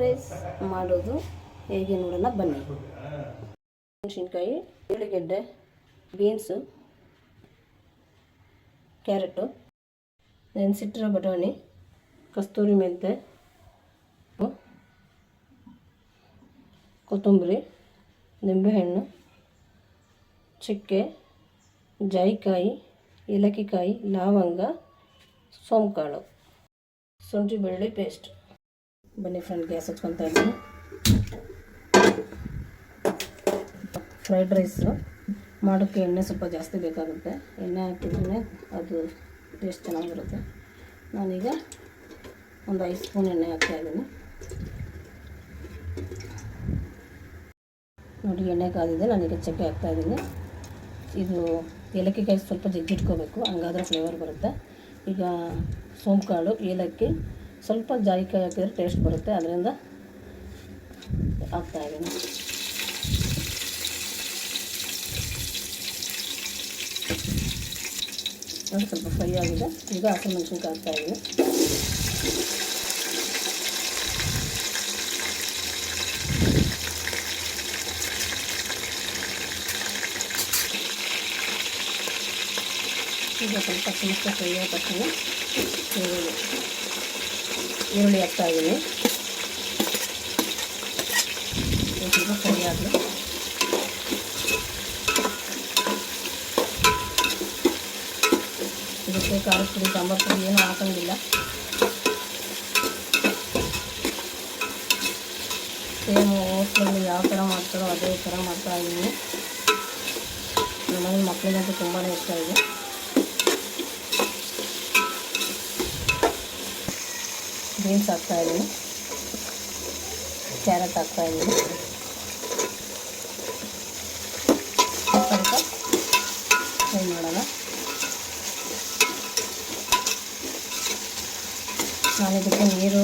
Rice ಮಾಡೋದು ಹೇಗೆ ನೋಡೋಣ ಬನ್ನಿ. ಮೆಣಸಿನ್ಕಾಯಿ ಉಳ್ಳಿಗೆಡ್ಡೆ ಬೀನ್ಸು, ಕ್ಯಾರೆಟು ನೆನೆಸಿಟ್ಟಿರೋ ಬಟಾಣಿ, ಕಸ್ತೂರಿ ಮೆಂತೆ, ಕೊತ್ತಂಬರಿ, ನಿಂಬೆಹಣ್ಣು, ಚಕ್ಕೆ, ಜಾಯಿಕಾಯಿ, ಏಲಕ್ಕಿಕಾಯಿ, ಲವಂಗ, ಸೋಂಕಾಳು ಶುಂಠಿ ಬೆಳ್ಳುಳ್ಳಿ ಪೇಸ್ಟ್ ಬನ್ನಿ ಫ್ರೆಂಡ್, ಗ್ಯಾಸ್ ಹಚ್ಕೊತಾ ಇದ್ದೀನಿ. Fried rice. ಮಾಡೋಕ್ಕೆ ಎಣ್ಣೆ ಸ್ವಲ್ಪ ಜಾಸ್ತಿ ಬೇಕಾಗುತ್ತೆ. ಎಣ್ಣೆ ಹಾಕಿದ್ರೆ ಅದು ಟೇಸ್ಟ್ ಚೆನ್ನಾಗಿರುತ್ತೆ. ನಾನೀಗ ಒಂದು ಐದು ಸ್ಪೂನ್ ಎಣ್ಣೆ ಹಾಕ್ತಾಯಿದ್ದೀನಿ ನೋಡಿ, ಎಣ್ಣೆ ಕಾದಿದೆ. ನಾನೀಗ ಚಕ್ಕೆ ಹಾಕ್ತಾಯಿದ್ದೀನಿ ಇದು ಏಲಕ್ಕಿಕಾಯಿ ಸ್ವಲ್ಪ ಜಜ್ಜಿಟ್ಕೋಬೇಕು ಹಂಗಾದ್ರೆ ಫ್ಲೇವರ್ ಬರುತ್ತೆ. ಈಗ ಸೋಂಕಾಳು ಏಲಕ್ಕಿ ಸ್ವಲ್ಪ ಜಾಯಿಕಾಯಿ ಹಾಕಿದ್ರೆ ಟೇಸ್ಟ್ ಬರುತ್ತೆ. ಅದರಿಂದ ಹಾಕ್ತಾಯಿದ್ದೀನಿ ನೋಡಿ, ಸ್ವಲ್ಪ ಫ್ರೈ ಆಗಿದೆ. ಈಗ ಹಸಿಮೆಣ್ಸಿನ್ಕಾಯಿ ಹಾಕ್ತಾಯಿದ್ದೀನಿ ಈಗ ಸ್ವಲ್ಪ ಹಸಿಮೆಣ್ಸಿನ್ಕಾಯಿ ಫ್ರೈ ಆದ ಈರುಳ್ಳಿ ಹಾಕ್ತಾ ಇದ್ದೀನಿ. ಇದು ಸ್ವಲ್ಪ ಇದಕ್ಕೆ ಖಾರದ ಪುಡಿ, ಸಾಂಬಾರು ಪುಡಿ ಏನೂ ಹಾಕೋಂಗಿಲ್ಲ. ಸೇಮ್ ಹೋಟ್ಲಲ್ಲಿ ಯಾವ ಥರ ಮಾಡ್ತಾರೋ ಅದೇ ಥರ ಮಾಡ್ತಾ ಇದ್ದೀನಿ. ನಮ್ಮನೆ ಮಕ್ಕಳಿಗಂತೂ ತುಂಬಾ ಇಷ್ಟ ಇದೆ. ಬೀನ್ಸ್ ಹಾಕ್ತಾಯಿದ್ದೀನಿ ಕ್ಯಾರೆಟ್ ಹಾಕ್ತಾಯಿದ್ದೀನಿ ಸ್ವಲ್ಪ ಫ್ರೈ ಮಾಡೋಣ. ನಾನು ಇದಕ್ಕೆ ನೀರು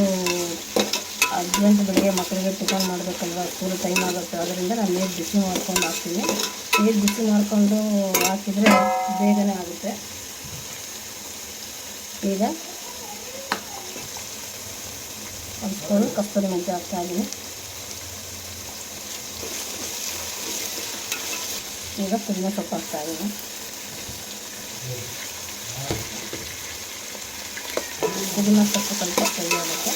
ಅರ್ಜೆಂಟ್ ಬೆಳಿಗ್ಗೆ ಮಕ್ಕಳಿಗೆ ಟಿಫನ್ ಮಾಡಬೇಕಲ್ವ? ಸ್ಕೂಲ್ ಟೈಮ್ ಆಗುತ್ತೆ. ಅದರಿಂದ ನಾನು ನೀರು ಬಿಸಿ ಮಾಡ್ಕೊಂಡು ಹಾಕ್ತೀನಿ. ನೀರು ಬಿಸಿ ಮಾಡಿಕೊಂಡು ಹಾಕಿದರೆ ಬೇಗನೆ ಆಗುತ್ತೆ. ಈಗ ಒಂದು ಸ್ಪೂನ್ ಕಸ್ತೂರಿ ಮೆಂತ್ಯ ಹಾಕ್ತಾ ಇದ್ದೀನಿ. ಈಗ ಪುದೀನ ಸೊಪ್ಪು ಹಾಕ್ತಾ ಇದ್ದೀನಿ. ಪುದೀನ ಸೊಪ್ಪು ಸ್ವಲ್ಪ ಫ್ರೈ ಆಗುತ್ತೆ.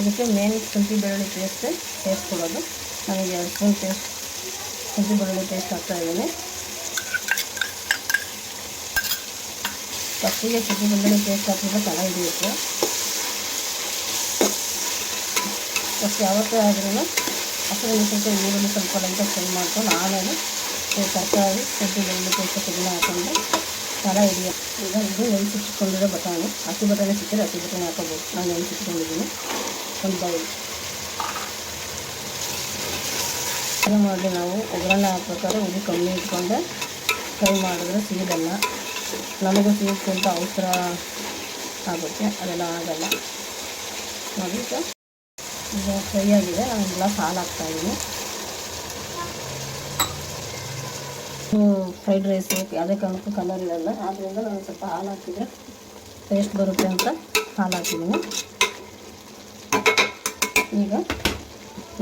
ಇದಕ್ಕೆ ಮೇನ್ ಶುಂಠಿ ಬೆಳ್ಳುಳ್ಳಿ ಪೇಸ್ಟ್ ಟೇಸ್ಟ್ ನನಗೆ ಎರಡು ಸ್ಪೂನ್ ಪೇಸ್ಟ್ ಶುಂಠಿ ಬೆಳ್ಳುಳ್ಳಿ ಪೇಸ್ಟ್ ಹಾಕ್ತಾ ಇದ್ದೀನಿ. ಫಸ್ಟಿಗೆ ಶುಂಠಿ ಬೆಳ್ಳುಳ್ಳಿ ಪೇಸ್ಟ್ ಹಾಕಿದ್ರೆ ತಡ ಹಿಡಿಯುತ್ತೆ. ಫಸ್ಟ್ ಯಾವತ್ತೇ ಆದ್ರೂ ಹಸಿರು ಮೆಣಸಿನ್ಕಾಯಿ ಈರುಳ್ಳಿ ಸ್ವಲ್ಪ ಫ್ರೈ ಮಾಡ್ಕೊಂಡು ಆಮೇಲೆ ತರಕಾರಿ, ಶುಂಠಿ, ಬೆಳ್ಳುಳ್ಳಿ ಪೇಸ್ಟ್ ತೆಗೆದು ಹಾಕೊಂಡು ತಡ ಹಿಡಿಯುತ್ತೆ. ಈಗ ಇದು ನೆನೆಸಿಟ್ಕೊಂಡಿರೋ ಬಟಾಣಿ. ಹಸಿ ಬಟಾಣಿ ಸಿಕ್ಕಿದ್ರೆ ಹಸಿ ಬಟಾಣಿ ಹಾಕೋಬೋದು. ನಾನು ನೆನೆಸಿಟ್ಕೊಂಡಿದ್ದೀನಿ ಒಂದು ಬೌಲ್. ಫ್ರೈ ಮಾಡಿ ನಾವು ಒಗ್ಗರಣೆ ಹಾಕ್ಬೇಕಾದ್ರೆ ಉರಿ ಕಮ್ಮಿ ಇಟ್ಕೊಂಡೆ ಫ್ರೈ ಮಾಡಿದ್ರೆ ಸಿಗೋದಲ್ಲ. ನಮಗೂ ಸಿಗೋಕ್ಕಿಂತ ಅವಸರ ಆಗುತ್ತೆ, ಅದೆಲ್ಲ ಆಗಲ್ಲ. ನೋಡಿ ಈಗ ಫ್ರೈ ಆಗಿದೆ, ನಾನು ಗ್ಲಾಸ್ ಹಾಲು ಹಾಕ್ತಾಯಿದ್ದೀನಿ ಫ್ರೈಡ್ ರೈಸ್ ಯಾವುದೇ ಕಾರಣಕ್ಕೂ ಕಲರ್ ಇರಲ್ಲ. ಆದ್ದರಿಂದ ನಾನು ಸ್ವಲ್ಪ ಹಾಲು ಹಾಕಿದರೆ ಟೇಸ್ಟ್ ಬರುತ್ತೆ ಅಂತ ಹಾಲು ಹಾಕಿದ್ದೀನಿ. ಈಗ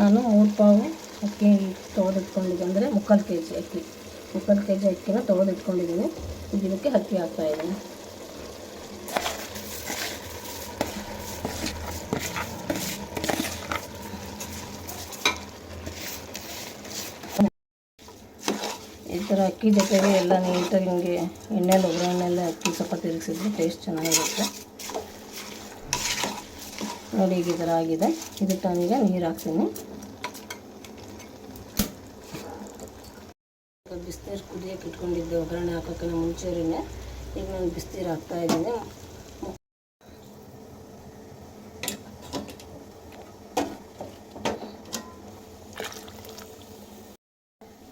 ನಾನು ಮೂರು ಪಾವು ಅಕ್ಕಿ ತೊಳೆದಿಟ್ಕೊಂಡಿದ್ದೆ ಅಂದರೆ ಮುಕ್ಕಾಲು ಕೆ ಜಿ ಅಕ್ಕಿ. ಮುಕ್ಕಾಲು ಕೆ ಜಿ ಅಕ್ಕಿನ ತೊಳೆದಿಟ್ಕೊಂಡಿದ್ದೀನಿ. ಇದಕ್ಕೆ ಅಕ್ಕಿ ಹಾಕ್ತಾಯಿದ್ದೀನಿ ಈ ಥರ ಅಕ್ಕಿ ಜೊತೆಗೆ ಎಲ್ಲ ನೀಟಾಗಿ ಹಿಂಗೆ ಎಣ್ಣೆಲಿ ಒಗ್ಗರಣೆಲ್ಲ ಅಕ್ಕಿ ಸ್ವಲ್ಪ ತಿರುಗಿಸಿದ್ರೆ ಟೇಸ್ಟ್ ಚೆನ್ನಾಗಿರುತ್ತೆ. ನೋಡಿ ಈಗ ಈ ಥರ ಆಗಿದೆ. ಇದಕ್ಕೆ ನಾನೀಗ ನೀರು ಹಾಕ್ತೀನಿ. ಬಿಸಿನೀರು ಕುದಿಯೋಕೆ ಇಟ್ಕೊಂಡಿದ್ದೆ, ಒಗ್ಗರಣೆ ಹಾಕೋಕ್ಕಿಂತ ಮುಂಚೆನೇ ಈಗ ನಾನು ಬಿಸಿನೀರು ಹಾಕ್ತಾ ಇದ್ದೀನಿ.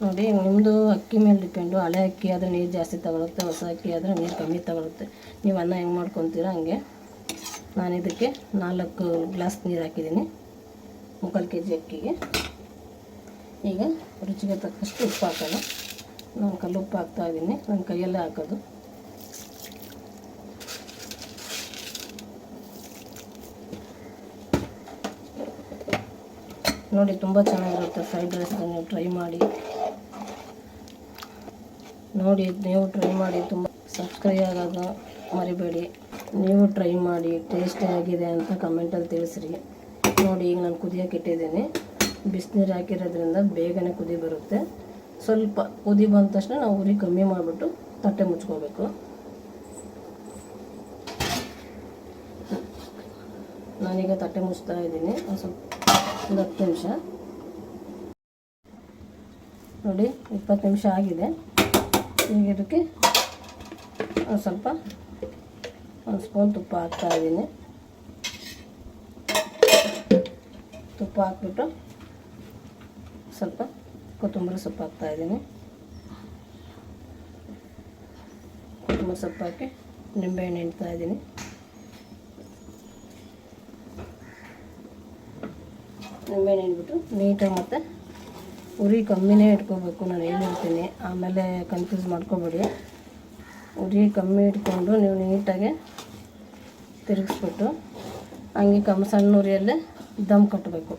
ನೋಡಿ ನಿಮ್ಮದು ಅಕ್ಕಿ ಮೇಲೆ ಡಿಪೆಂಡು. ಹಳೆ ಅಕ್ಕಿ ಆದರೆ ನೀರು ಜಾಸ್ತಿ ತಗೊಳುತ್ತೆ, ಹೊಸ ಅಕ್ಕಿ ಆದರೆ ನೀರು ಕಮ್ಮಿ ತಗೊಳುತ್ತೆ. ನೀವು ಅನ್ನ ಹೆಂಗೆ ಮಾಡ್ಕೊತೀರ ಹಂಗೆ. ನಾನು ಇದಕ್ಕೆ ನಾಲ್ಕು ಗ್ಲಾಸ್ ನೀರು ಹಾಕಿದ್ದೀನಿ, ಮುಕ್ಕಾಲು ಕೆ ಜಿ ಅಕ್ಕಿಗೆ. ಈಗ ರುಚಿಗೆ ತಕ್ಕಷ್ಟು ಉಪ್ಪು ಹಾಕೋಣ. ನಾನು ಕಲ್ಲುಪ್ಪು ಹಾಕ್ತಾ ಇದ್ದೀನಿ. ನನ್ನ ಕೈಯಲ್ಲೇ ಹಾಕೋದು. ನೋಡಿ, ತುಂಬ ಚೆನ್ನಾಗಿರುತ್ತೆ ಫ್ರೈಡ್ ರೈಸ್ ನೀವು ಟ್ರೈ ಮಾಡಿ. ನೋಡಿ, ನೀವು ಟ್ರೈ ಮಾಡಿ, ತುಂಬ ಸಬ್ಸ್ಕ್ರೈಬ್ ಆಗೋದು ಮರಿಬೇಡಿ. ನೀವು ಟ್ರೈ ಮಾಡಿ ಟೇಸ್ಟಿ ಆಗಿದೆ ಅಂತ ಕಮೆಂಟಲ್ಲಿ ತಿಳಿಸ್ರಿ. ನೋಡಿ, ಈಗ ನಾನು ಕುದಿಯೋಕೆ ಇಟ್ಟಿದ್ದೀನಿ. ಬಿಸಿನೀರು ಹಾಕಿರೋದ್ರಿಂದ ಬೇಗನೆ ಕುದಿ ಬರುತ್ತೆ. ಸ್ವಲ್ಪ ಕುದಿ ಬಂದ ತಕ್ಷಣ ನಾವು ಉರಿ ಕಮ್ಮಿ ಮಾಡಿಬಿಟ್ಟು ತಟ್ಟೆ ಮುಚ್ಕೋಬೇಕು. ನಾನೀಗ ತಟ್ಟೆ ಮುಚ್ತಾ ಇದ್ದೀನಿ, ಒಂದು ಸ್ವಲ್ಪ ಒಂದು ಹತ್ತು ನಿಮಿಷ. ನೋಡಿ, ಇಪ್ಪತ್ತು ನಿಮಿಷ ಆಗಿದೆ. ಈಗ ಇದಕ್ಕೆ ಒಂದು ಸ್ವಲ್ಪ ಒಂದು ಸ್ಪೂನ್ ತುಪ್ಪ ಹಾಕ್ತಾ ಇದ್ದೀನಿ. ತುಪ್ಪ ಹಾಕ್ಬಿಟ್ಟು ಸ್ವಲ್ಪ ಕೊತ್ತಂಬರಿ ಸೊಪ್ಪು ಹಾಕ್ತಾ ಇದ್ದೀನಿ. ಕೊತ್ತಂಬರಿ ಸೊಪ್ಪು ಹಾಕಿ ನಿಂಬೆಹಣ್ಣು ಇದ್ದೀನಿ. ನಿಂಬೆಹಣ್ಣು ಹಿಂಡ್ಬಿಟ್ಟು ನೀಟಾಗಿ ಮತ್ತೆ ಉರಿ ಕಮ್ಮಿನೇ ಇಟ್ಕೋಬೇಕು, ನಾನು ಹೇಳಿರ್ತೀನಿ ಆಮೇಲೆ ಕನ್ಫ್ಯೂಸ್ ಮಾಡ್ಕೋಬೇಡಿ. ಉರಿ ಕಮ್ಮಿ ಇಟ್ಕೊಂಡು ನೀವು ನೀಟಾಗಿ ತಿರುಗಿಸ್ಬಿಟ್ಟು, ಹಂಗೆ ಕಮ್ಮಿ ಸಣ್ಣ ಉರಿಯಲ್ಲೇ ದಮ್ ಕಟ್ಟಬೇಕು.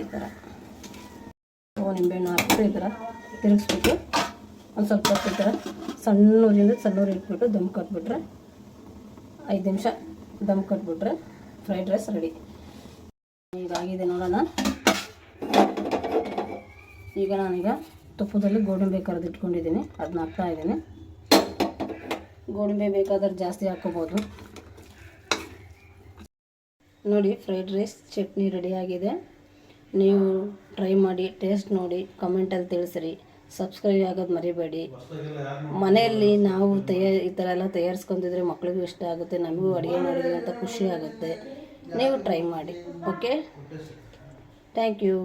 ಈ ಥರ. ನಿಂಬೆಹಣ್ಣು ಹಾಕ್ಬಿಟ್ಟು ಈ ಥರ ತಿರುಗಿಸ್ಬಿಟ್ಟು ಒಂದು ಸ್ವಲ್ಪ ಹೊತ್ತು ಈ ಥರ ಸಣ್ಣ ಊರಿಂದ ಸಣ್ಣ ಇಟ್ಬಿಟ್ಟು ದಮ್ ಕಟ್ಬಿಟ್ರೆ ಐದು ನಿಮಿಷ ದಮ್ ಕಟ್ಬಿಟ್ರೆ ಫ್ರೈಡ್ ರೈಸ್ ರೆಡಿ ಈಗ ಆಗಿದೆ ನೋಡೋಣ. ಈಗ ನಾನೀಗ ತುಪ್ಪದಲ್ಲಿ ಗೋಡಂಬಿ ಕರೆದು ಇಟ್ಕೊಂಡಿದ್ದೀನಿ. ಅದನ್ನ ಹಾಕ್ತಾ ಇದ್ದೀನಿ. ಗೋಡಂಬಿ ಬೇಕಾದ್ರೆ ಜಾಸ್ತಿ ಹಾಕೋಬೋದು. ನೋಡಿ ಫ್ರೈಡ್ ರೈಸ್ ಚಟ್ನಿ ರೆಡಿಯಾಗಿದೆ ನೀವು ಟ್ರೈ ಮಾಡಿ ಟೇಸ್ಟ್ ನೋಡಿ ಕಮೆಂಟಲ್ಲಿ ತಿಳಿಸ್ರಿ. ಸಬ್ಸ್ಕ್ರೈಬ್ ಆಗೋದು ಮರಿಬೇಡಿ. ಮನೆಯಲ್ಲಿ ನಾವು ತಯಾ ಈ ಥರ ಎಲ್ಲ ತಯಾರಿಸ್ಕೊಂಡಿದ್ರೆ ಮಕ್ಳಿಗೂ ಇಷ್ಟ ಆಗುತ್ತೆ, ನಮಗೂ ಅಡುಗೆ ಮಾಡಿದ್ವಿ ಅಂತ ಖುಷಿ ಆಗುತ್ತೆ. ನೀವು ಟ್ರೈ ಮಾಡಿ ಓಕೆ ಥ್ಯಾಂಕ್ ಯು